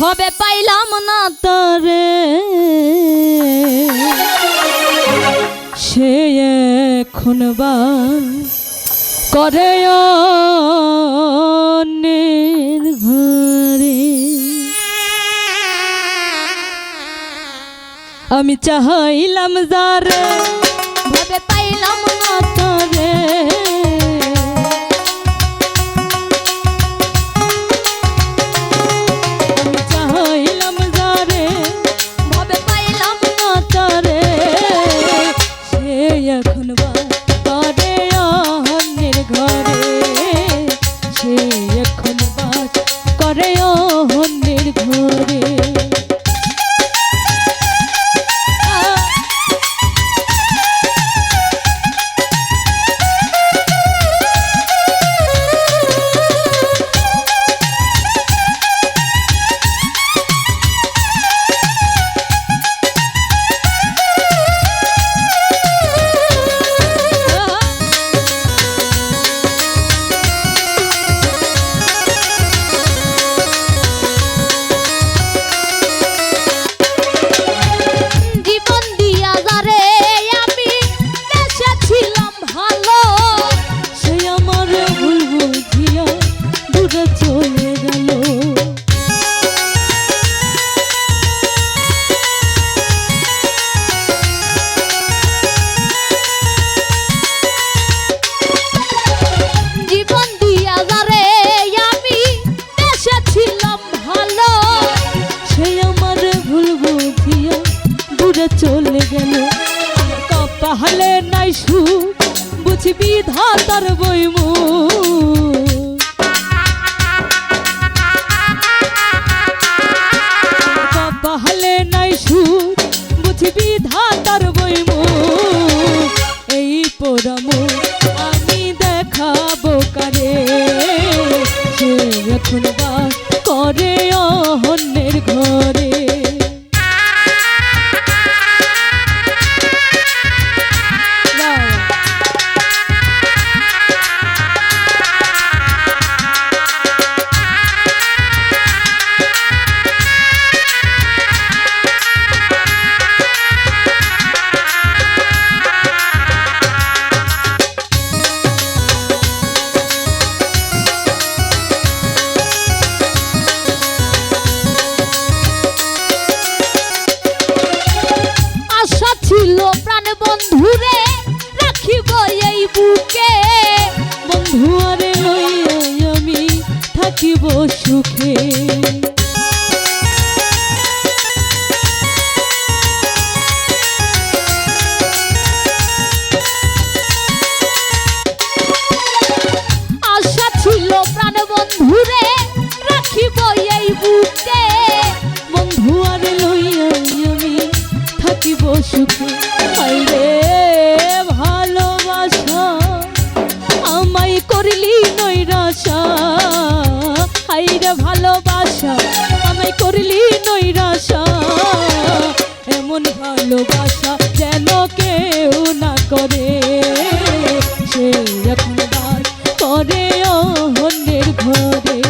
হবে পাইলাম না তরে। সে এখন করে ঘরে। আমি চাহাইলাম যারে, ভাবে পাইলাম না তরে। বুঝবি ধাতার বইমু বন্ধুরে ভালোবাসা আমায় করলি নৈরাশা, এমন ভালোবাসা যেন কেউ না করে। সে এখন করে অন্যের ঘরে।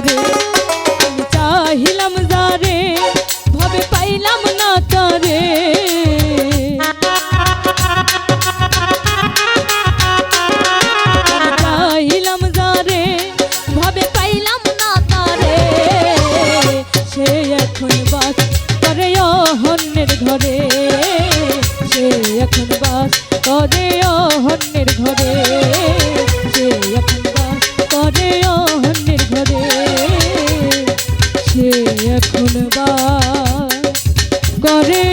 ঘরে আমি চাহিলাম যারে ভাবে পাইলাম না তারে। চাহিলাম যারে ভাবে পাইলাম না তারে। সে এখন বাস করে অহন্যের ঘরে। সে এখন বাস করে অহন্যের ঘরে। যে এখন বা করে